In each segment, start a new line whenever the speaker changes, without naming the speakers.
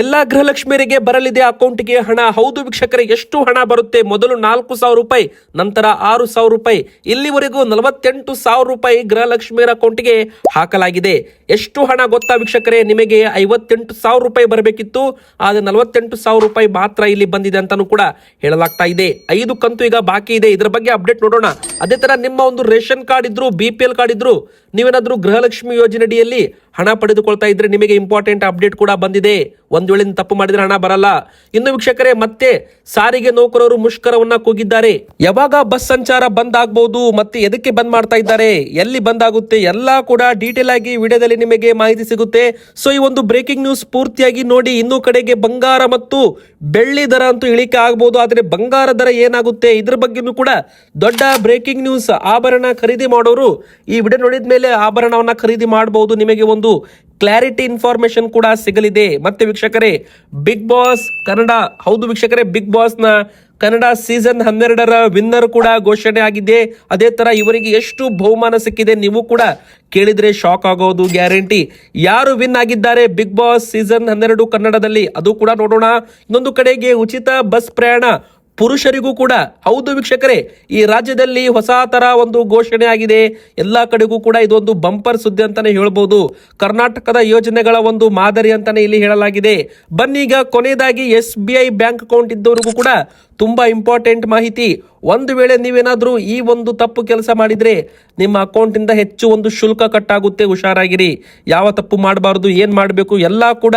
ಎಲ್ಲ ಗೃಹಲಕ್ಷ್ಮಿಯರಿಗೆ ಬರಲಿದೆ ಅಕೌಂಟ್ಗೆ ಹಣ. ಹೌದು ವೀಕ್ಷಕರೇ, ಎಷ್ಟು ಹಣ ಬರುತ್ತೆ? ಮೊದಲು ನಾಲ್ಕು ಸಾವಿರ ರೂಪಾಯಿ, ನಂತರ ಆರು ಸಾವಿರ ರೂಪಾಯಿ. ಇಲ್ಲಿವರೆಗೂ ನಲವತ್ತೆಂಟು ಸಾವಿರ ರೂಪಾಯಿ ಗೃಹಲಕ್ಷ್ಮಿಯರ ಅಕೌಂಟ್ಗೆ ಹಾಕಲಾಗಿದೆ. ಎಷ್ಟು ಹಣ ಗೊತ್ತಾ ವೀಕ್ಷಕರೇ? ನಿಮಗೆ ಐವತ್ತೆಂಟು ಸಾವಿರ ರೂಪಾಯಿ ಬರಬೇಕಿತ್ತು. ಆದರೆ ನಲವತ್ತೆಂಟು ಸಾವಿರ ರೂಪಾಯಿ ಮಾತ್ರ ಇಲ್ಲಿ ಬಂದಿದೆ ಅಂತಾನೂ ಕೂಡ ಹೇಳಲಾಗ್ತಾ ಇದೆ. ಐದು ಕಂತು ಈಗ ಬಾಕಿ ಇದೆ. ಇದರ ಬಗ್ಗೆ ಅಪ್ಡೇಟ್ ನೋಡೋಣ. ಅದೇ ತರ ನಿಮ್ಮ ಒಂದು ರೇಷನ್ ಕಾರ್ಡ್ ಇದ್ರು, ಬಿ ಪಿ ಎಲ್ ಕಾರ್ಡ್ ಇದ್ರು, ನೀವೇನಾದ್ರೂ ಗೃಹಲಕ್ಷ್ಮಿ ಯೋಜನೆ ಅಡಿಯಲ್ಲಿ ಹಣ ಪಡೆದುಕೊಳ್ತಾ ಇದ್ರೆ ನಿಮಗೆ ಇಂಪಾರ್ಟೆಂಟ್ ಅಪ್ಡೇಟ್ ಕೂಡ ಬಂದಿದೆ. ಒಂದು ವೇಳೆ ತಪ್ಪು ಮಾಡಿದ್ರೆ ಹಣ ಬರಲ್ಲ. ಇನ್ನು ವೀಕ್ಷಕರೇ, ಮತ್ತೆ ಸಾರಿಗೆ ನೌಕರರು ಮುಷ್ಕರವನ್ನ ಕೂಗಿದ್ದಾರೆ. ಯಾವಾಗ ಬಸ್ ಸಂಚಾರ ಬಂದ್ ಆಗ್ಬಹುದು ಮತ್ತೆ ಎದಕ್ಕೆ ಬಂದ್ ಮಾಡ್ತಾ ಇದ್ದಾರೆ, ಎಲ್ಲಿ ಬಂದ್ ಆಗುತ್ತೆ, ಎಲ್ಲಾ ಕೂಡ ಡೀಟೇಲ್ ಆಗಿ ವಿಡಿಯೋದಲ್ಲಿ ನಿಮಗೆ ಮಾಹಿತಿ ಸಿಗುತ್ತೆ. ಸೊ ಈ ಒಂದು ಬ್ರೇಕಿಂಗ್ ನ್ಯೂಸ್ ಪೂರ್ತಿಯಾಗಿ ನೋಡಿ, ಇನ್ನು ಕಡೆಗೆ ಬಂಗಾರ ಮತ್ತು ಬೆಳ್ಳಿ ದರ ಅಂತೂ ಇಳಿಕೆ ಆಗ್ಬಹುದು ಆದ್ರೆ ಬಂಗಾರ ದರ ಏನಾಗುತ್ತೆ, ಇದ್ರ ಬಗ್ಗೆನೂ ಕೂಡ ದೊಡ್ಡ ಬ್ರೇಕಿಂಗ್ ನ್ಯೂಸ್ ಆಭರಣ ಖರೀದಿ ಮಾಡೋರು ಈ ವಿಡಿಯೋ ನೋಡಿದ ಮೇಲೆ ಆಭರಣವನ್ನ ಖರೀದಿ ಮಾಡಬಹುದು ನಿಮಗೆ ಒಂದು ಕ್ಲಾರಿಟಿ ಇನ್ಫಾರ್ಮೇಶನ್ ಕೂಡ ಸಿಗಲಿದೆ. ಮತ್ತೆ ವೀಕ್ಷಕರೇ ಬಿಗ್ ಬಾಸ್ ಕನ್ನಡ, ಹೌದು ವೀಕ್ಷಕರೇ ಬಿಗ್ ಬಾಸ್ನ ಕನ್ನಡ ಸೀಸನ್ ಹನ್ನೆರಡರ ವಿನ್ನರ್ ಕೂಡ ಘೋಷಣೆ ಆಗಿದೆ. ಅದೇ ತರ ಇವರಿಗೆ ಎಷ್ಟು ಬಹುಮಾನ ಸಿಕ್ಕಿದೆ ನೀವು ಕೂಡ ಕೇಳಿದ್ರೆ ಶಾಕ್ ಆಗೋದು ಗ್ಯಾರಂಟಿ ಯಾರು ವಿನ್ ಆಗಿದ್ದಾರೆ ಬಿಗ್ ಬಾಸ್ ಸೀಸನ್ ಹನ್ನೆರಡು ಕನ್ನಡದಲ್ಲಿ? ಅದು ಕೂಡ ನೋಡೋಣ. ಇನ್ನೊಂದು ಕಡೆಗೆ ಉಚಿತ ಬಸ್ ಪ್ರಯಾಣ. ಪುರುಷರಿಗೂ ಕೂಡ. ಹೌದು ವೀಕ್ಷಕರೇ, ಈ ರಾಜ್ಯದಲ್ಲಿ ಹೊಸ ತರ ಒಂದು ಘೋಷಣೆ ಆಗಿದೆ. ಎಲ್ಲ ಕಡೆಗೂ ಕೂಡ ಇದೊಂದು ಬಂಪರ್ ಸುದ್ದಿ ಅಂತಾನೆ ಹೇಳ್ಬೋದು. ಕರ್ನಾಟಕದ ಯೋಜನೆಗಳ ಒಂದು ಮಾದರಿ ಅಂತಾನೆ ಇಲ್ಲಿ ಹೇಳಲಾಗಿದೆ. ಬನ್ನೀಗ ಕೊನೆಯದಾಗಿ S B I bank account ಇದ್ದವರಿಗೂ ಕೂಡ ತುಂಬಾ ಇಂಪಾರ್ಟೆಂಟ್ ಮಾಹಿತಿ. ಒಂದು ವೇಳೆ ನೀವೇನಾದರೂ ಈ ಒಂದು ತಪ್ಪು ಕೆಲಸ ಮಾಡಿದ್ರೆ ನಿಮ್ಮ ಅಕೌಂಟ್ ಇಂದ ಹೆಚ್ಚು ಒಂದು ಶುಲ್ಕ ಕಟ್ಟಾಗುತ್ತೆ, ಹುಷಾರಾಗಿರಿ. ಯಾವ ತಪ್ಪು ಮಾಡಬಾರ್ದು, ಏನು ಮಾಡಬೇಕು, ಎಲ್ಲ ಕೂಡ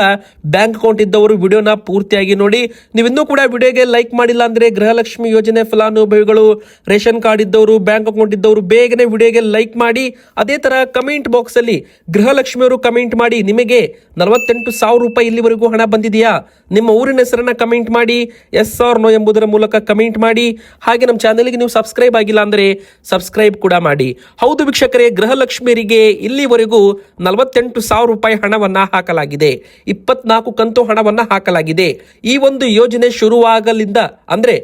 ಬ್ಯಾಂಕ್ ಅಕೌಂಟ್ ಇದ್ದವರು ವಿಡಿಯೋನ ಪೂರ್ತಿಯಾಗಿ ನೋಡಿ. ನೀವಿನ್ನೂ ಕೂಡ ವಿಡಿಯೋಗೆ ಲೈಕ್ ಮಾಡಿಲ್ಲ ಅಂದ್ರೆ ಗೃಹಲಕ್ಷ್ಮಿ ಯೋಜನೆ ಫಲಾನುಭವಿಗಳು, ರೇಷನ್ ಕಾರ್ಡ್ ಇದ್ದವರು, ಬ್ಯಾಂಕ್ ಅಕೌಂಟ್ ಇದ್ದವರು ಬೇಗನೆ ವಿಡಿಯೋಗೆ ಲೈಕ್ ಮಾಡಿ. ಅದೇ ತರ ಕಮೆಂಟ್ ಬಾಕ್ಸ್ ಅಲ್ಲಿ ಗೃಹಲಕ್ಷ್ಮಿಯವರು ಕಮೆಂಟ್ ಮಾಡಿ, ನಿಮಗೆ ನಲವತ್ತೆಂಟು ಸಾವಿರ ರೂಪಾಯಿ ಇಲ್ಲಿವರೆಗೂ ಹಣ ಬಂದಿದೆಯಾ? ನಿಮ್ಮ ಊರಿನ ಹೆಸರನ್ನ ಕಮೆಂಟ್ ಮಾಡಿ, ಎಸ್, ಆರ್, ನೋ ಎಂಬುದರ ಮೂಲಕ ಕಮೆಂಟ್ ಮಾಡಿ. ಹಾಗೆ ನಮ್ಮ ಚಾನೆಲ್ಗೆ ನೀವು ಸಬ್ಸ್ಕ್ರೈಬ್ ಆಗಿಲ್ಲ ಅಂದ್ರೆ ಸಬ್ಸ್ಕ್ರೈಬ್ ಕೂಡ ಮಾಡಿ. ಹೌದು ವೀಕ್ಷಕರೇ ಗೃಹಲಕ್ಷ್ಮಿಯರಿಗೆ ಇಲ್ಲಿವರೆಗೂ ನಲವತ್ತೆಂಟು ಸಾವಿರ ರೂಪಾಯಿ ಹಣವನ್ನ ಹಾಕಲಾಗಿದೆ. ಇಪ್ಪತ್ನಾಲ್ಕು ಕಂತು ಹಣವನ್ನ ಹಾಕಲಾಗಿದೆ. ಈ ಒಂದು ಯೋಜನೆ ಶುರುವಾಗಲಿಂದ ಅಂದ್ರೆ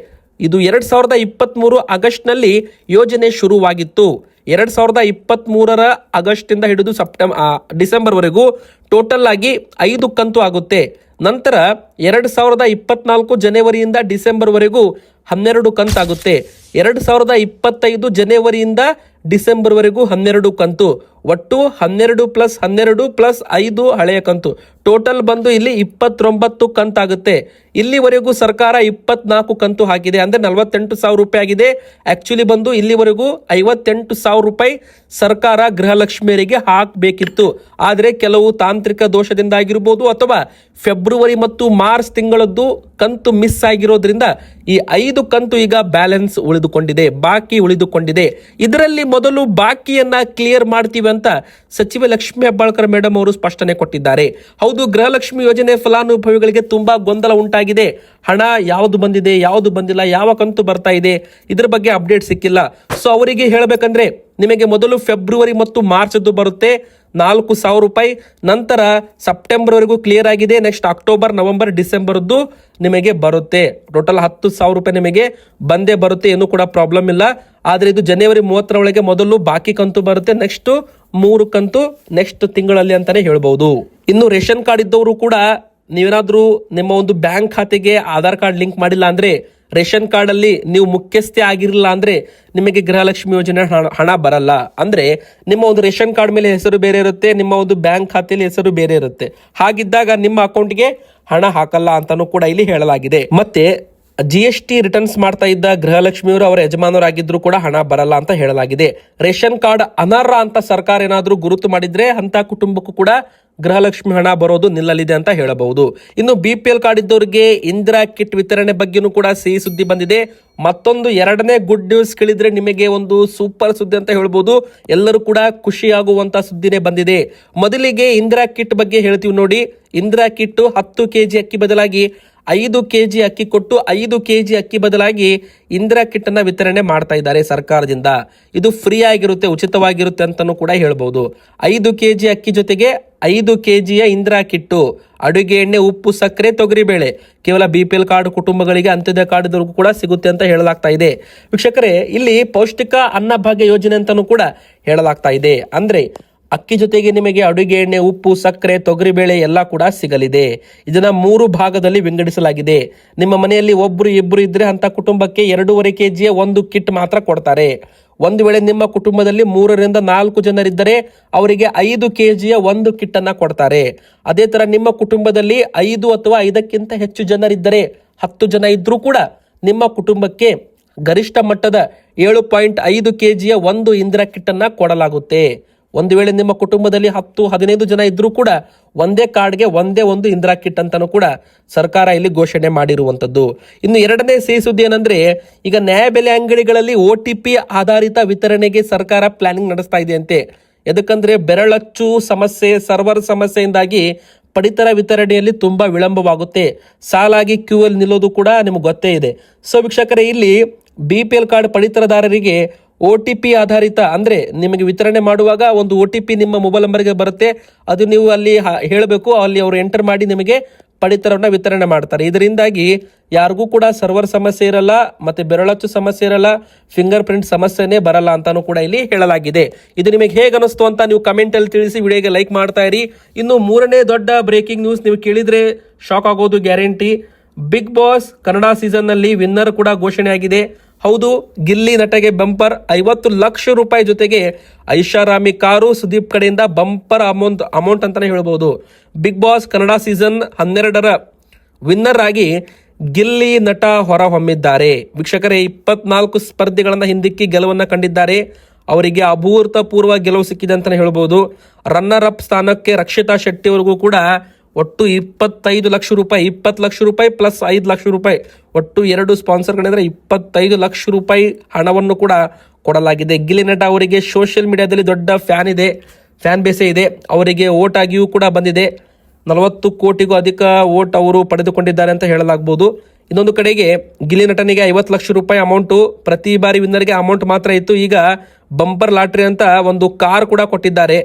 ಇದು ಎರಡು ಸಾವಿರದ ಇಪ್ಪತ್ತ್ಮೂರು ಆಗಸ್ಟ್ನಲ್ಲಿ ಯೋಜನೆ ಶುರುವಾಗಿತ್ತು. ಎರಡು ಸಾವಿರದ ಇಪ್ಪತ್ತ್ಮೂರರ ಆಗಸ್ಟಿಂದ ಹಿಡಿದು ಸೆಪ್ಟೆಂಬರ್ ಡಿಸೆಂಬರ್ವರೆಗೂ ಟೋಟಲ್ ಆಗಿ ಐದು ಕಂತು ಆಗುತ್ತೆ. ನಂತರ ಎರಡು ಸಾವಿರದ ಇಪ್ಪತ್ನಾಲ್ಕು ಜನವರಿಯಿಂದ ಡಿಸೆಂಬರ್ವರೆಗೂ ಹನ್ನೆರಡು ಕಂತಾಗುತ್ತೆ. ಎರಡು ಸಾವಿರದ ಇಪ್ಪತ್ತೈದು ಜನವರಿಯಿಂದ ಡಿಸೆಂಬರ್ವರೆಗೂ ಹನ್ನೆರಡು ಕಂತು. ಒಟ್ಟು ಹನ್ನೆರಡು ಪ್ಲಸ್ ಹನ್ನೆರಡು ಪ್ಲಸ್ ಐದು ಹಳೆಯ ಕಂತು. ಟೋಟಲ್ ಬಂದು ಇಲ್ಲಿ ಇಪ್ಪತ್ತೊಂಬತ್ತು ಕಂತಾಗುತ್ತೆ. ಇಲ್ಲಿವರೆಗೂ ಸರ್ಕಾರ ಇಪ್ಪತ್ನಾಲ್ಕು ಕಂತು ಹಾಕಿದೆ. ಅಂದ್ರೆ ನಲವತ್ತೆಂಟು ಸಾವಿರ ರೂಪಾಯಿ ಆಗಿದೆ. ಆ್ಯಕ್ಚುಲಿ ಬಂದು ಇಲ್ಲಿವರೆಗೂ ಐವತ್ತೆಂಟು ಸಾವಿರ ರೂಪಾಯಿ ಸರ್ಕಾರ ಗೃಹಲಕ್ಷ್ಮಿಯರಿಗೆ ಹಾಕಬೇಕಿತ್ತು. ಆದರೆ ಕೆಲವು ತಾಂತ್ರಿಕ ದೋಷದಿಂದ ಆಗಿರ್ಬೋದು ಅಥವಾ ಫೆಬ್ರವರಿ ಮತ್ತು ಮಾರ್ಚ್ ತಿಂಗಳದ್ದು ಕಂತು ಮಿಸ್ ಆಗಿರೋದ್ರಿಂದ ಈ ಐದು ಕಂತು ಈಗ ಬ್ಯಾಲೆನ್ಸ್ ಉಳಿದುಕೊಂಡಿದೆ, ಬಾಕಿ ಉಳಿದುಕೊಂಡಿದೆ. ಇದರಲ್ಲಿ ಮೊದಲು ಬಾಕಿಯನ್ನ ಕ್ಲಿಯರ್ ಮಾಡ್ತೀವಿ ಅಂತ ಸಚಿವ ಲಕ್ಷ್ಮೀ ಹೆಬ್ಬಾಳ್ಕರ್ ಮೇಡಮ್ ಅವರು ಸ್ಪಷ್ಟನೆ ಕೊಟ್ಟಿದ್ದಾರೆ. ಹೌದು, ಗೃಹಲಕ್ಷ್ಮಿ ಯೋಜನೆ ಫಲಾನುಭವಿಗಳಿಗೆ ತುಂಬಾ ಗೊಂದಲ ಉಂಟಾಗಿದೆ. ಹಣ ಯಾವುದು ಬಂದಿದೆ, ಯಾವುದು ಬಂದಿಲ್ಲ, ಯಾವ ಕಂತು ಬರ್ತಾ ಇದೆ, ಇದ್ರ ಬಗ್ಗೆ ಅಪ್ಡೇಟ್ ಸಿಕ್ಕಿಲ್ಲ. ಸೊ ಅವರಿಗೆ ಹೇಳಬೇಕಂದ್ರೆ ನಿಮಗೆ ಮೊದಲು ಫೆಬ್ರವರಿ ಮತ್ತು ಮಾರ್ಚ್ ಬರುತ್ತೆ. ನಾಲ್ಕು ಸಾವಿರ ರೂಪಾಯಿ. ನಂತರ ಸೆಪ್ಟೆಂಬರ್ವರೆಗೂ ಕ್ಲಿಯರ್ ಆಗಿದೆ. ನೆಕ್ಸ್ಟ್ ಅಕ್ಟೋಬರ್ ನವೆಂಬರ್ ಡಿಸೆಂಬರ್ದು ನಿಮಗೆ ಬರುತ್ತೆ. ಟೋಟಲ್ ಹತ್ತು ಸಾವಿರ ರೂಪಾಯಿ ನಿಮಗೆ ಬಂದೇ ಬರುತ್ತೆ. ಏನೂ ಕೂಡ ಪ್ರಾಬ್ಲಮ್ ಇಲ್ಲ. ಆದರೆ ಇದು ಜನವರಿ ಮೂವತ್ತರ ಒಳಗೆ ಮೊದಲು ಬಾಕಿ ಕಂತು ಬರುತ್ತೆ. ನೆಕ್ಸ್ಟ್ ಮೂರು ಕಂತು ನೆಕ್ಸ್ಟ್ ತಿಂಗಳಲ್ಲಿ ಅಂತಾನೆ ಹೇಳ್ಬಹುದು ಇನ್ನು ರೇಷನ್ ಕಾರ್ಡ್ ಇದ್ದವರು ಕೂಡ ನೀವೇನಾದರೂ ನಿಮ್ಮ ಒಂದು ಬ್ಯಾಂಕ್ ಖಾತೆಗೆ ಆಧಾರ್ ಕಾರ್ಡ್ ಲಿಂಕ್ ಮಾಡಿಲ್ಲ ಅಂದ್ರೆ ರೇಷನ್ ಕಾರ್ಡ್ ಅಲ್ಲಿ ನೀವು ಮುಖ್ಯಸ್ಥೆ ಆಗಿರಲಿಲ್ಲ ಅಂದ್ರೆ ನಿಮಗೆ ಗೃಹಲಕ್ಷ್ಮಿ ಯೋಜನೆ ಹಣ ಹಣ ಬರಲ್ಲ. ಅಂದ್ರೆ ನಿಮ್ಮ ಒಂದು ರೇಷನ್ ಕಾರ್ಡ್ ಮೇಲೆ ಹೆಸರು ಬೇರೆ ಇರುತ್ತೆ, ನಿಮ್ಮ ಒಂದು ಬ್ಯಾಂಕ್ ಖಾತೆಯಲ್ಲಿ ಹೆಸರು ಬೇರೆ ಇರುತ್ತೆ. ಹಾಗಿದ್ದಾಗ ನಿಮ್ಮ ಅಕೌಂಟ್ಗೆ ಹಣ ಹಾಕಲ್ಲ ಅಂತಾನೂ ಕೂಡ ಇಲ್ಲಿ ಹೇಳಲಾಗಿದೆ. ಮತ್ತೆ ಜಿ ಎಸ್ ಟಿ ರಿಟರ್ನ್ಸ್ ಮಾಡ್ತಾ ಇದ್ದ ಗೃಹಲಕ್ಷ್ಮಿಯವರು ಅವರ ಯಜಮಾನರಾಗಿದ್ರು ಕೂಡ ಹಣ ಬರಲ್ಲ ಅಂತ ಹೇಳಲಾಗಿದೆ. ರೇಷನ್ ಕಾರ್ಡ್ ಅನರ್ಹ ಅಂತ ಸರ್ಕಾರ ಏನಾದರೂ ಗುರುತು ಮಾಡಿದ್ರೆ ಅಂತ ಕುಟುಂಬಕ್ಕೂ ಕೂಡ ಗೃಹಲಕ್ಷ್ಮಿ ಹಣ ಬರೋದು ನಿಲ್ಲಲಿದೆ ಅಂತ ಹೇಳಬಹುದು. ಇನ್ನು ಬಿ ಪಿ ಎಲ್ ಕಾರ್ಡ್ ಇದ್ದವರಿಗೆ ಇಂದಿರಾ ಕಿಟ್ ವಿತರಣೆ ಬಗ್ಗೆನೂ ಕೂಡ ಸಿಹಿ ಸುದ್ದಿ ಬಂದಿದೆ. ಮತ್ತೊಂದು ಎರಡನೇ ಗುಡ್ ನ್ಯೂಸ್ ಕೇಳಿದ್ರೆ ನಿಮಗೆ ಒಂದು ಸೂಪರ್ ಸುದ್ದಿ ಅಂತ ಹೇಳ್ಬೋದು. ಎಲ್ಲರೂ ಕೂಡ ಖುಷಿಯಾಗುವಂತ ಸುದ್ದಿನೇ ಬಂದಿದೆ. ಮೊದಲಿಗೆ ಇಂದಿರಾ ಕಿಟ್ ಬಗ್ಗೆ ಹೇಳ್ತೀವಿ ನೋಡಿ. ಇಂದಿರಾ ಕಿಟ್ ಹತ್ತು ಕೆಜಿ ಅಕ್ಕಿ ಬದಲಾಗಿ ಐದು ಕೆಜಿ ಅಕ್ಕಿ ಕೊಟ್ಟು ಐದು ಕೆಜಿ ಅಕ್ಕಿ ಬದಲಾಗಿ ಇಂದಿರಾ ಕಿಟ್ ಅನ್ನ ವಿತರಣೆ ಮಾಡ್ತಾ ಇದ್ದಾರೆ ಸರ್ಕಾರದಿಂದ. ಇದು ಫ್ರೀ ಆಗಿರುತ್ತೆ ಉಚಿತವಾಗಿರುತ್ತೆ ಅಂತಲೂ ಕೂಡ ಹೇಳ್ಬೋದು. ಐದು ಕೆಜಿ ಅಕ್ಕಿ ಜೊತೆಗೆ ಐದು ಕೆಜಿಯ ಇಂದಿರಾ ಕಿಟ್ಟು, ಅಡುಗೆ ಎಣ್ಣೆ, ಉಪ್ಪು, ಸಕ್ಕರೆ ತೊಗರಿಬೇಳೆ ಕೇವಲ ಬಿ ಪಿ ಎಲ್ ಕಾರ್ಡ್ ಕುಟುಂಬಗಳಿಗೆ ಅಂತ್ಯೋದಯ ಕಾರ್ಡ್ದವರೆಗೂ ಕೂಡ ಸಿಗುತ್ತೆ ಅಂತ ಹೇಳಲಾಗ್ತಾ ಇದೆ. ವೀಕ್ಷಕರೇ, ಇಲ್ಲಿ ಪೌಷ್ಟಿಕ ಅನ್ನಭಾಗ್ಯ ಯೋಜನೆ ಅಂತಲೂ ಕೂಡ ಹೇಳಲಾಗ್ತಾ ಇದೆ. ಅಂದ್ರೆ ಅಕ್ಕಿ ಜೊತೆಗೆ ನಿಮಗೆ ಅಡುಗೆ ಎಣ್ಣೆ, ಉಪ್ಪು, ಸಕ್ಕರೆ, ತೊಗರಿಬೇಳೆ ಎಲ್ಲ ಕೂಡ ಸಿಗಲಿದೆ. ಇದನ್ನ ಮೂರು ಭಾಗದಲ್ಲಿ ವಿಂಗಡಿಸಲಾಗಿದೆ. ನಿಮ್ಮ ಮನೆಯಲ್ಲಿ ಒಬ್ಬರು ಇಬ್ಬರು ಇದ್ರೆ ಅಂತ ಕುಟುಂಬಕ್ಕೆ ಎರಡೂವರೆ ಕೆಜಿಯ ಒಂದು ಕಿಟ್ ಮಾತ್ರ ಕೊಡ್ತಾರೆ. ಒಂದು ವೇಳೆ ನಿಮ್ಮ ಕುಟುಂಬದಲ್ಲಿ ಮೂರರಿಂದ ನಾಲ್ಕು ಜನರಿದ್ದರೆ ಅವರಿಗೆ ಐದು ಕೆಜಿಯ ಒಂದು ಕಿಟ್ ಅನ್ನ ಕೊಡ್ತಾರೆ. ಅದೇ ತರ ನಿಮ್ಮ ಕುಟುಂಬದಲ್ಲಿ ಐದು ಅಥವಾ ಐದಕ್ಕಿಂತ ಹೆಚ್ಚು ಜನರಿದ್ದರೆ ಹತ್ತು ಜನ ಇದ್ರೂ ಕೂಡ ನಿಮ್ಮ ಕುಟುಂಬಕ್ಕೆ ಗರಿಷ್ಠ ಮಟ್ಟದ ಏಳು ಪಾಯಿಂಟ್ ಐದು ಕೆಜಿಯ ಒಂದು ಇಂದಿರಾ ಕಿಟ್ ಕೊಡಲಾಗುತ್ತೆ. ಒಂದು ವೇಳೆ ನಿಮ್ಮ ಕುಟುಂಬದಲ್ಲಿ ಹತ್ತು, ಹದಿನೈದು ಜನ ಇದ್ರೂ ಕೂಡ ಒಂದೇ ಕಾರ್ಡ್ಗೆ ಒಂದೇ ಒಂದು ಇಂದಿರಾ ಕಿಟ್ ಅಂತಾನು ಕೂಡ ಸರ್ಕಾರ ಇಲ್ಲಿ ಘೋಷಣೆ ಮಾಡಿರುವಂತದ್ದು. ಇನ್ನು ಎರಡನೇ ಸಿಹಿ ಸುದ್ದಿ ಏನಂದ್ರೆ, ಈಗ ನ್ಯಾಯಬೆಲೆ ಅಂಗಡಿಗಳಲ್ಲಿ ಒ ಟಿ ಪಿ ಆಧಾರಿತ ವಿತರಣೆಗೆ ಸರ್ಕಾರ ಪ್ಲಾನಿಂಗ್ ನಡೆಸ್ತಾ ಇದೆ ಅಂತೆ ಎದಕ್ಕಂದ್ರೆ ಬೆರಳಚ್ಚು ಸಮಸ್ಯೆ ಸರ್ವರ್ ಸಮಸ್ಯೆಯಿಂದಾಗಿ ಪಡಿತರ ವಿತರಣೆಯಲ್ಲಿ ತುಂಬಾ ವಿಳಂಬವಾಗುತ್ತೆ. ಸಾಲಾಗಿ ಕ್ಯೂ ಅಲ್ಲಿ ನಿಲ್ಲೋದು ಕೂಡ ನಿಮ್ಗೆ ಗೊತ್ತೇ ಇದೆ. ಸೊ ವೀಕ್ಷಕರೇ, ಇಲ್ಲಿ ಬಿ ಪಿ ಎಲ್ ಕಾರ್ಡ್ ಪಡಿತರದಾರರಿಗೆ ಒ ಟಿ ಪಿ ಆಧಾರಿತ ಅಂದ್ರೆ ನಿಮಗೆ ವಿತರಣೆ ಮಾಡುವಾಗ ಒಂದು ಒ ಟಿ ಪಿ ನಿಮ್ಮ ಮೊಬೈಲ್ ನಂಬರ್ಗೆ ಬರುತ್ತೆ. ಅದು ನೀವು ಅಲ್ಲಿ ಹೇಳಬೇಕು. ಅಲ್ಲಿ ಅವರು ಎಂಟರ್ ಮಾಡಿ ನಿಮಗೆ ಪಡಿತರವನ್ನ ವಿತರಣೆ ಮಾಡ್ತಾರೆ. ಇದರಿಂದಾಗಿ ಯಾರಿಗೂ ಕೂಡ ಸರ್ವರ್ ಸಮಸ್ಯೆ ಇರಲ್ಲ, ಮತ್ತೆ ಬೆರಳಚ್ಚು ಸಮಸ್ಯೆ ಇರಲ್ಲ ಫಿಂಗರ್ ಪ್ರಿಂಟ್ ಸಮಸ್ಯೆನೇ ಬರಲ್ಲ ಅಂತಲೂ ಕೂಡ ಇಲ್ಲಿ ಹೇಳಲಾಗಿದೆ. ಇದು ನಿಮಗೆ ಹೇಗೆ ಅನಿಸ್ತು ಅಂತ ನೀವು ಕಮೆಂಟಲ್ಲಿ ತಿಳಿಸಿ ವಿಡಿಯೋಗೆ ಲೈಕ್ ಮಾಡ್ತಾ ಇರಿ. ಇನ್ನು ಮೂರನೇ ದೊಡ್ಡ ಬ್ರೇಕಿಂಗ್ ನ್ಯೂಸ್ ನೀವು ಕೇಳಿದ್ರೆ ಶಾಕ್ ಆಗೋದು ಗ್ಯಾರಂಟಿ ಬಿಗ್ ಬಾಸ್ ಕನ್ನಡ ಸೀಸನ್ನಲ್ಲಿ ವಿನ್ನರ್ ಕೂಡ ಘೋಷಣೆ ಆಗಿದೆ ಹೌದು, ಗಿಲ್ಲಿ ನಟಗೆ ಬಂಪರ್ ಐವತ್ತು ಲಕ್ಷ ರೂಪಾಯಿ ಜೊತೆಗೆ ಐಷಾರಾಮಿ ಕಾರು ಸುದೀಪ್ ಕಡೆಯಿಂದ ಬಂಪರ್ ಅಮೌಂಟ್ ಅಮೌಂಟ್ ಅಂತಾನೆ ಹೇಳ್ಬೋದು. ಬಿಗ್ ಬಾಸ್ ಕನ್ನಡ ಸೀಸನ್ ಹನ್ನೆರಡರ ವಿನ್ನರ್ ಆಗಿ ಗಿಲ್ಲಿ ನಟ ಹೊರಹೊಮ್ಮಿದ್ದಾರೆ. ವೀಕ್ಷಕರೇ, ಇಪ್ಪತ್ನಾಲ್ಕು ಸ್ಪರ್ಧೆಗಳನ್ನ ಹಿಂದಿಕ್ಕಿ ಗೆಲುವನ್ನ ಕಂಡಿದ್ದಾರೆ. ಅವರಿಗೆ ಅಭೂತಪೂರ್ವ ಗೆಲುವು ಸಿಕ್ಕಿದೆ ಅಂತಾನೆ ಹೇಳ್ಬೋದು. ರನ್ನರ್ ಅಪ್ ಸ್ಥಾನಕ್ಕೆ ರಕ್ಷಿತಾ ಶೆಟ್ಟಿ ಕೂಡ ಒಟ್ಟು ಇಪ್ಪತ್ತೈದು ಲಕ್ಷ ರೂಪಾಯಿ, ಇಪ್ಪತ್ತು ಲಕ್ಷ ರೂಪಾಯಿ ಪ್ಲಸ್ ಐದು ಲಕ್ಷ ರೂಪಾಯಿ. ಒಟ್ಟು ಎರಡು ಸ್ಪಾನ್ಸರ್ಗಳಿದ್ರೆ ಇಪ್ಪತ್ತೈದು ಲಕ್ಷ ರೂಪಾಯಿ ಹಣವನ್ನು ಕೂಡ ಕೊಡಲಾಗಿದೆ. ಗಿಲ್ಲಿ ನಟ ಅವರಿಗೆ ಸೋಷಿಯಲ್ ಮೀಡಿಯಾದಲ್ಲಿ ದೊಡ್ಡ ಫ್ಯಾನ್ ಇದೆ ಫ್ಯಾನ್ ಬೇಸೆ ಇದೆ. ಅವರಿಗೆ ಓಟ್ ಆಗಿಯೂ ಕೂಡ ಬಂದಿದೆ. ನಲವತ್ತು ಕೋಟಿಗೂ ಅಧಿಕ ಓಟ್ ಅವರು ಪಡೆದುಕೊಂಡಿದ್ದಾರೆ ಅಂತ ಹೇಳಲಾಗ್ಬೋದು. ಇನ್ನೊಂದು ಕಡೆಗೆ ಗಿಲ್ಲಿ ನಟನಿಗೆ ಐವತ್ತು ಲಕ್ಷ ರೂಪಾಯಿ ಅಮೌಂಟು ಪ್ರತಿ ಬಾರಿ ವಿನ್ನರ್ಗೆ ಅಮೌಂಟ್ ಮಾತ್ರ ಇತ್ತು. ಈಗ ಬಂಪರ್ ಲಾಟ್ರಿ ಅಂತ ಒಂದು ಕಾರ್ ಕೂಡ ಕೊಟ್ಟಿದ್ದಾರೆ.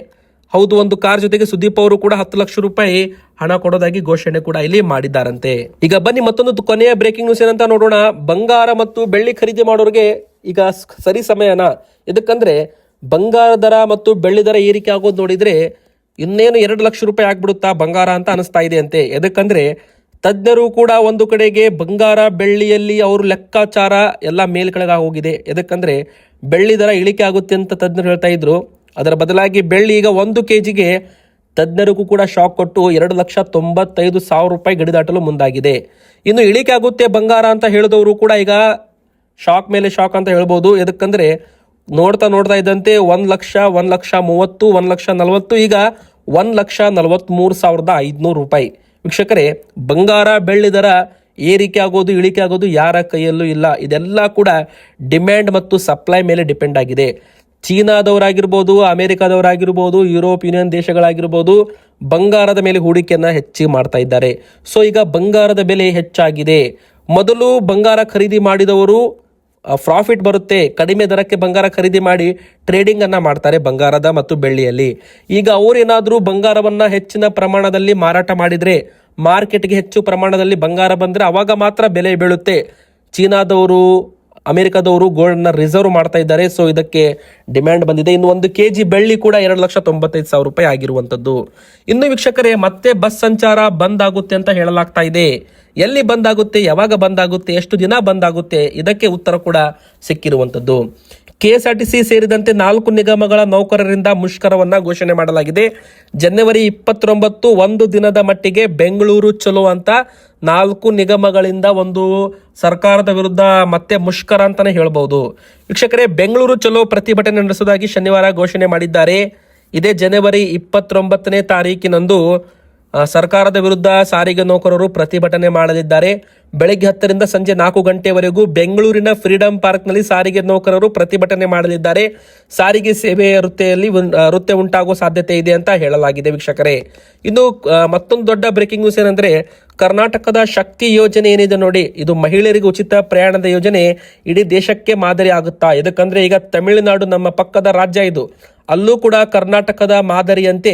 ಹೌದು, ಒಂದು ಕಾರ್ ಜೊತೆಗೆ ಸುದೀಪ್ ಅವರು ಕೂಡ ಹತ್ತು ಲಕ್ಷ ರೂಪಾಯಿ ಹಣ ಕೊಡೋದಾಗಿ ಘೋಷಣೆ ಕೂಡ ಇಲ್ಲಿ ಮಾಡಿದ್ದಾರಂತೆ. ಈಗ ಬನ್ನಿ ಮತ್ತೊಂದು ಕೊನೆಯ ಬ್ರೇಕಿಂಗ್ ನ್ಯೂಸ್ ಏನಂತ ನೋಡೋಣ. ಬಂಗಾರ ಮತ್ತು ಬೆಳ್ಳಿ ಖರೀದಿ ಮಾಡೋರಿಗೆ ಈಗ ಸರಿ ಸಮಯನ. ಇದಕ್ಕಂದ್ರೆ ಬಂಗಾರ ದರ ಮತ್ತು ಬೆಳ್ಳಿ ದರ ಏರಿಕೆ ಆಗೋದು ನೋಡಿದ್ರೆ ಇನ್ನೇನು ಎರಡು ಲಕ್ಷ ರೂಪಾಯಿ ಆಗ್ಬಿಡುತ್ತಾ ಬಂಗಾರ ಅಂತ ಅನಿಸ್ತಾ ಇದೆ ಅಂತೆ. ಎದಕ್ಕಂದ್ರೆ ತಜ್ಞರು ಕೂಡ ಒಂದು ಕಡೆಗೆ ಬಂಗಾರ ಬೆಳ್ಳಿಯಲ್ಲಿ ಅವರು ಲೆಕ್ಕಾಚಾರ ಎಲ್ಲ ಮೇಲ್ಕೆಳಗ ಹೋಗಿದೆ. ಎದಕ್ಕಂದ್ರೆ ಬೆಳ್ಳಿ ದರ ಇಳಿಕೆ ಆಗುತ್ತೆ ಅಂತ ತಜ್ಞರು ಹೇಳ್ತಾ ಇದ್ರು. ಅದರ ಬದಲಾಗಿ ಬೆಳ್ಳಿ ಈಗ ಒಂದು ಕೆ ಜಿಗೆ ತಜ್ಞರಿಗೂ ಕೂಡ ಶಾಕ್ ಕೊಟ್ಟು ಎರಡು ಲಕ್ಷ ತೊಂಬತ್ತೈದು ಸಾವಿರ ರೂಪಾಯಿ ಗಡಿದಾಟಲು ಮುಂದಾಗಿದೆ. ಇನ್ನು ಇಳಿಕೆ ಆಗುತ್ತೆ ಬಂಗಾರ ಅಂತ ಹೇಳಿದವರು ಕೂಡ ಈಗ ಶಾಕ್ ಮೇಲೆ ಶಾಕ್ ಅಂತ ಹೇಳ್ಬೋದು. ಎದಕ್ಕಂದ್ರೆ ನೋಡ್ತಾ ನೋಡ್ತಾ ಇದ್ದಂತೆ ಒಂದು ಲಕ್ಷ, ಒಂದ್ ಲಕ್ಷ ಮೂವತ್ತು, ಒಂದ್ ಲಕ್ಷ ನಲವತ್ತು, ಈಗ ಒಂದ್ ಲಕ್ಷ ನಲವತ್ತ್ಮೂರು ಸಾವಿರದ ಐದುನೂರು ರೂಪಾಯಿ. ವೀಕ್ಷಕರೇ, ಬಂಗಾರ, ಬೆಳ್ಳಿ ದರ ಏರಿಕೆ ಆಗೋದು, ಇಳಿಕೆ ಆಗೋದು ಯಾರ ಕೈಯಲ್ಲೂ ಇಲ್ಲ. ಇದೆಲ್ಲ ಕೂಡ ಡಿಮ್ಯಾಂಡ್ ಮತ್ತು ಸಪ್ಲೈ ಮೇಲೆ ಡಿಪೆಂಡ್ ಆಗಿದೆ. ಚೀನಾದವರಾಗಿರ್ಬೋದು, ಅಮೇರಿಕಾದವರಾಗಿರ್ಬೋದು, ಯುರೋಪ್ ಯೂನಿಯನ್ ದೇಶಗಳಾಗಿರ್ಬೋದು, ಬಂಗಾರದ ಮೇಲೆ ಹೂಡಿಕೆಯನ್ನು ಹೆಚ್ಚಿಗೆ ಮಾಡ್ತಾ ಇದ್ದಾರೆ. ಸೊ, ಈಗ ಬಂಗಾರದ ಬೆಲೆ ಹೆಚ್ಚಾಗಿದೆ. ಮೊದಲು ಬಂಗಾರ ಖರೀದಿ ಮಾಡಿದವರು ಪ್ರಾಫಿಟ್ ಬರುತ್ತೆ. ಕಡಿಮೆ ದರಕ್ಕೆ ಬಂಗಾರ ಖರೀದಿ ಮಾಡಿ ಟ್ರೇಡಿಂಗ್ ಅನ್ನ ಮಾಡ್ತಾರೆ ಬಂಗಾರದ ಮತ್ತು ಬೆಳ್ಳಿಯಲ್ಲಿ. ಈಗ ಅವರೇನಾದರೂ ಬಂಗಾರವನ್ನು ಹೆಚ್ಚಿನ ಪ್ರಮಾಣದಲ್ಲಿ ಮಾರಾಟ ಮಾಡಿದ್ರೆ ಮಾರ್ಕೆಟ್ಗೆ ಹೆಚ್ಚು ಪ್ರಮಾಣದಲ್ಲಿ ಬಂಗಾರ ಬಂದ್ರೆ ಅವಾಗ ಮಾತ್ರ ಬೆಲೆ ಬೀಳುತ್ತೆ. ಚೀನಾದವರು ಅಮೆರಿಕದವರು ಗೋಲ್ಡ್ನ ರಿಸರ್ವ್ ಮಾಡ್ತಾ ಇದ್ದಾರೆ. ಸೊ ಇದಕ್ಕೆ ಡಿಮ್ಯಾಂಡ್ ಬಂದಿದೆ. ಇನ್ನು ಒಂದು ಕೆ ಜಿ ಬೆಳ್ಳಿ ಕೂಡ ಎರಡು ಲಕ್ಷ ತೊಂಬತ್ತೈದು ಸಾವಿರ ರೂಪಾಯಿ ಆಗಿರುವಂತದ್ದು ಇನ್ನು ವೀಕ್ಷಕರೇ, ಮತ್ತೆ ಬಸ್ ಸಂಚಾರ ಬಂದ್ ಆಗುತ್ತೆ ಅಂತ ಹೇಳಲಾಗ್ತಾ ಇದೆ. ಎಲ್ಲಿ ಬಂದ್ ಆಗುತ್ತೆ ಯಾವಾಗ ಬಂದ್ ಆಗುತ್ತೆ ಎಷ್ಟು ದಿನ ಬಂದ್ ಆಗುತ್ತೆ ಇದಕ್ಕೆ ಉತ್ತರ ಕೂಡ ಸಿಕ್ಕಿರುವಂತದ್ದು ಕೆಎಸ್ಆರ್ಟಿಸಿ ಸೇರಿದಂತೆ ನಾಲ್ಕು ನಿಗಮಗಳ ನೌಕರರಿಂದ ಮುಷ್ಕರವನ್ನ ಘೋಷಣೆ ಮಾಡಲಾಗಿದೆ. ಜನವರಿ ಇಪ್ಪತ್ತೊಂಬತ್ತು ಒಂದು ದಿನದ ಮಟ್ಟಿಗೆ ಬೆಂಗಳೂರು ಚಲೋ ಅಂತ ನಾಲ್ಕು ನಿಗಮಗಳಿಂದ ಒಂದು ಸರ್ಕಾರದ ವಿರುದ್ಧ ಮತ್ತೆ ಮುಷ್ಕರ ಅಂತಾನೆ ಹೇಳಬಹುದು ವೀಕ್ಷಕರೇ, ಬೆಂಗಳೂರು ಚಲೋ ಪ್ರತಿಭಟನೆ ನಡೆಸುವುದಾಗಿ ಶನಿವಾರ ಘೋಷಣೆ ಮಾಡಿದ್ದಾರೆ. ಇದೇ ಜನವರಿ ಇಪ್ಪತ್ತೊಂಬತ್ತನೇ ತಾರೀಕಿನಂದು ಸರ್ಕಾರದ ವಿರುದ್ಧ ಸಾರಿಗೆ ನೌಕರರು ಪ್ರತಿಭಟನೆ ಮಾಡಲಿದ್ದಾರೆ. ಬೆಳಗ್ಗೆ ಹತ್ತರಿಂದ ಸಂಜೆ ನಾಲ್ಕು ಗಂಟೆವರೆಗೂ ಬೆಂಗಳೂರಿನ ಫ್ರೀಡಂ ಪಾರ್ಕ್ನಲ್ಲಿ ಸಾರಿಗೆ ನೌಕರರು ಪ್ರತಿಭಟನೆ ಮಾಡಲಿದ್ದಾರೆ. ಸಾರಿಗೆ ಸೇವೆಯ ವೃತ್ತಿಯಲ್ಲಿ ವೃತ್ತಿ ಉಂಟಾಗುವ ಸಾಧ್ಯತೆ ಇದೆ ಅಂತ ಹೇಳಲಾಗಿದೆ ವೀಕ್ಷಕರೇ. ಇನ್ನು ಮತ್ತೊಂದು ದೊಡ್ಡ ಬ್ರೇಕಿಂಗ್ ನ್ಯೂಸ್ ಏನಂದ್ರೆ, ಕರ್ನಾಟಕದ ಶಕ್ತಿ ಯೋಜನೆ ಏನಿದೆ ನೋಡಿ, ಇದು ಮಹಿಳೆಯರಿಗೆ ಉಚಿತ ಪ್ರಯಾಣದ ಯೋಜನೆ ಇಡೀ ದೇಶಕ್ಕೆ ಮಾದರಿ ಆಗುತ್ತಾ? ಇದಕ್ಕಂದ್ರೆ ಈಗ ತಮಿಳುನಾಡು ನಮ್ಮ ಪಕ್ಕದ ರಾಜ್ಯ ಇದು. ಅಲ್ಲೂ ಕೂಡ ಕರ್ನಾಟಕದ ಮಾದರಿಯಂತೆ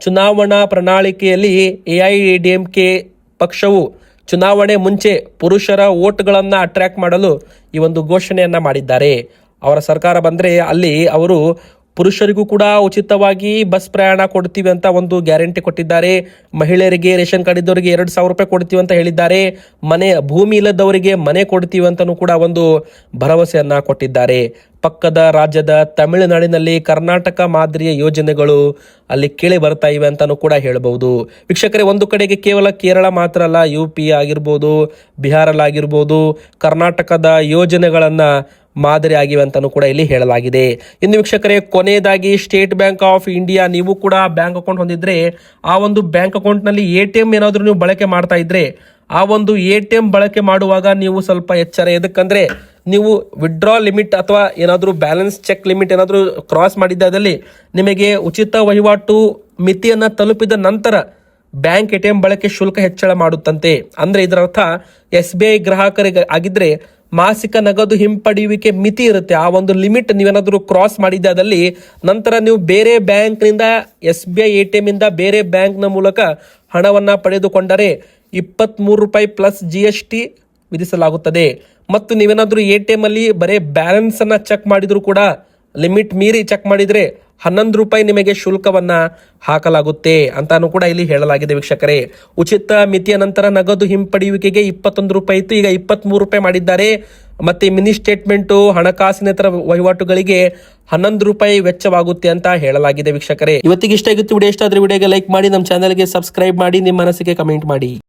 ಚುನಾವಣಾ ಪ್ರಣಾಳಿಕೆಯಲ್ಲಿ ಎಐಎಡಿಎಂಕೆ ಪಕ್ಷವು ಚುನಾವಣೆ ಮುಂಚೆ ಪುರುಷರ ಓಟ್ಗಳನ್ನು ಅಟ್ರ್ಯಾಕ್ಟ್ ಮಾಡಲು ಈ ಒಂದು ಘೋಷಣೆಯನ್ನು ಮಾಡಿದ್ದಾರೆ. ಅವರ ಸರ್ಕಾರ ಬಂದರೆ ಅಲ್ಲಿ ಅವರು ಪುರುಷರಿಗೂ ಕೂಡ ಉಚಿತವಾಗಿ ಬಸ್ ಪ್ರಯಾಣ ಕೊಡ್ತೀವಿ ಅಂತ ಒಂದು ಗ್ಯಾರಂಟಿ ಕೊಟ್ಟಿದ್ದಾರೆ. ಮಹಿಳೆಯರಿಗೆ ರೇಷನ್ ಕಾರ್ಡ್ ಇದ್ದವರಿಗೆ ಎರಡು ಸಾವಿರ ರೂಪಾಯಿ ಕೊಡ್ತೀವಿ ಅಂತ ಹೇಳಿದ್ದಾರೆ. ಮನೆ, ಭೂಮಿ ಇಲ್ಲದವರಿಗೆ ಮನೆ ಕೊಡ್ತೀವಿ ಅಂತಲೂ ಕೂಡ ಒಂದು ಭರವಸೆಯನ್ನ ಕೊಟ್ಟಿದ್ದಾರೆ. ಪಕ್ಕದ ರಾಜ್ಯದ ತಮಿಳುನಾಡಿನಲ್ಲಿ ಕರ್ನಾಟಕ ಮಾದರಿಯ ಯೋಜನೆಗಳು ಅಲ್ಲಿ ಕೇಳಿ ಬರ್ತಾ ಇವೆ ಅಂತಾನೂ ಕೂಡ ಹೇಳಬಹುದು. ವೀಕ್ಷಕರೇ, ಒಂದು ಕಡೆಗೆ ಕೇವಲ ಕೇರಳ ಮಾತ್ರ ಅಲ್ಲ, ಯು ಪಿ ಆಗಿರ್ಬೋದು, ಬಿಹಾರಲ್ಲಾಗಿರ್ಬೋದು, ಕರ್ನಾಟಕದ ಯೋಜನೆಗಳನ್ನ ಮಾದರಿ ಆಗಿವೆ ಅಂತಾನೂ ಕೂಡ ಇಲ್ಲಿ ಹೇಳಲಾಗಿದೆ. ಇನ್ನು ವೀಕ್ಷಕರೇ, ಕೊನೆಯದಾಗಿ ಸ್ಟೇಟ್ ಬ್ಯಾಂಕ್ ಆಫ್ ಇಂಡಿಯಾ ನೀವು ಕೂಡ ಬ್ಯಾಂಕ್ ಅಕೌಂಟ್ ಹೊಂದಿದ್ರೆ, ಆ ಒಂದು ಬ್ಯಾಂಕ್ ಅಕೌಂಟ್ನಲ್ಲಿ ಎ ಟಿ ಎಂ ಏನಾದರೂ ನೀವು ಬಳಕೆ ಮಾಡ್ತಾ ಇದ್ರೆ, ಆ ಒಂದು ಎ ಟಿ ಎಂ ಬಳಕೆ ಮಾಡುವಾಗ ನೀವು ಸ್ವಲ್ಪ ಎಚ್ಚರ. ಎದಕ್ಕಂದ್ರೆ, ನೀವು ವಿಡ್ರಾ ಲಿಮಿಟ್ ಅಥವಾ ಏನಾದರೂ ಬ್ಯಾಲೆನ್ಸ್ ಚೆಕ್ ಲಿಮಿಟ್ ಏನಾದರೂ ಕ್ರಾಸ್ ಮಾಡಿದ್ದಾದಲ್ಲಿ ನಿಮಗೆ ಉಚಿತ ವಹಿವಾಟು ಮಿತಿಯನ್ನು ತಲುಪಿದ ನಂತರ ಬ್ಯಾಂಕ್ ಎ ಟಿ ಎಂ ಬಳಕೆ ಶುಲ್ಕ ಹೆಚ್ಚಳ ಮಾಡುತ್ತಂತೆ. ಅಂದ್ರೆ ಇದರ ಅರ್ಥ ಎಸ್ ಬಿ ಐ ಗ್ರಾಹಕರಿಗೆ ಆಗಿದ್ರೆ ಮಾಸಿಕ ನಗದು ಹಿಂಪಡೆಯುವಿಕೆ ಮಿತಿ ಇರುತ್ತೆ. ಆ ಒಂದು ಲಿಮಿಟ್ ನೀವೇನಾದರೂ ಕ್ರಾಸ್ ಮಾಡಿದ್ದಾದಲ್ಲಿ ನಂತರ ನೀವು ಬೇರೆ ಬ್ಯಾಂಕ್ನಿಂದ, S B I A T ಇಂದ ಬೇರೆ ಬ್ಯಾಂಕ್ನ ಮೂಲಕ ಹಣವನ್ನು ಪಡೆದುಕೊಂಡರೆ ಇಪ್ಪತ್ತ್ಮೂರು ರೂಪಾಯಿ ಪ್ಲಸ್ ಜಿ ಎಸ್ ಟಿ ವಿಧಿಸಲಾಗುತ್ತದೆ. ಮತ್ತು ನೀವೇನಾದರೂ ಎ ಟಿ ಎಂ ಅಲ್ಲಿ ಬರೀ ಬ್ಯಾಲೆನ್ಸ್ ಅನ್ನ ಚೆಕ್ ಮಾಡಿದರೂ ಕೂಡ, ಲಿಮಿಟ್ ಮೀರಿ ಚೆಕ್ ಮಾಡಿದ್ರೆ ಹನ್ನೊಂದು ರೂಪಾಯಿ ನಿಮಗೆ ಶುಲ್ಕವನ್ನ ಹಾಕಲಾಗುತ್ತೆ ಅಂತಾನು ಕೂಡ ಇಲ್ಲಿ ಹೇಳಲಾಗಿದೆ ವೀಕ್ಷಕರೇ. ಉಚಿತ ಮಿತಿಯ ನಂತರ ನಗದು ಹಿಂಪಡೆಯುವಿಕೆಗೆ ಇಪ್ಪತ್ತೊಂದು ರೂಪಾಯಿ ಇತ್ತು. ಈಗ ಇಪ್ಪತ್ಮೂರು ರೂಪಾಯಿ ಮಾಡಿದ್ದಾರೆ. ಮತ್ತೆ ಮಿನಿ ಸ್ಟೇಟ್ಮೆಂಟು ಹಣಕಾಸಿನೇತರ ವಹಿವಾಟುಗಳಿಗೆ ಹನ್ನೊಂದು ರೂಪಾಯಿ ವೆಚ್ಚವಾಗುತ್ತೆ ಅಂತ ಹೇಳಲಾಗಿದೆ ವೀಕ್ಷಕರೇ. ಇವತ್ತಿಗೆ ಇಷ್ಟ ಆಗಿತ್ತು ವಿಡಿಯೋ ಇಷ್ಟ ಆದ್ರೆ ವಿಡಿಯೋಗೆ ಲೈಕ್ ಮಾಡಿ, ನಮ್ಮ ಚಾನಲ್ಗೆ ಸಬ್ಸ್ಕ್ರೈಬ್ ಮಾಡಿ, ನಿಮ್ಮ ಮನಸ್ಸಿಗೆ ಕಮೆಂಟ್ ಮಾಡಿ.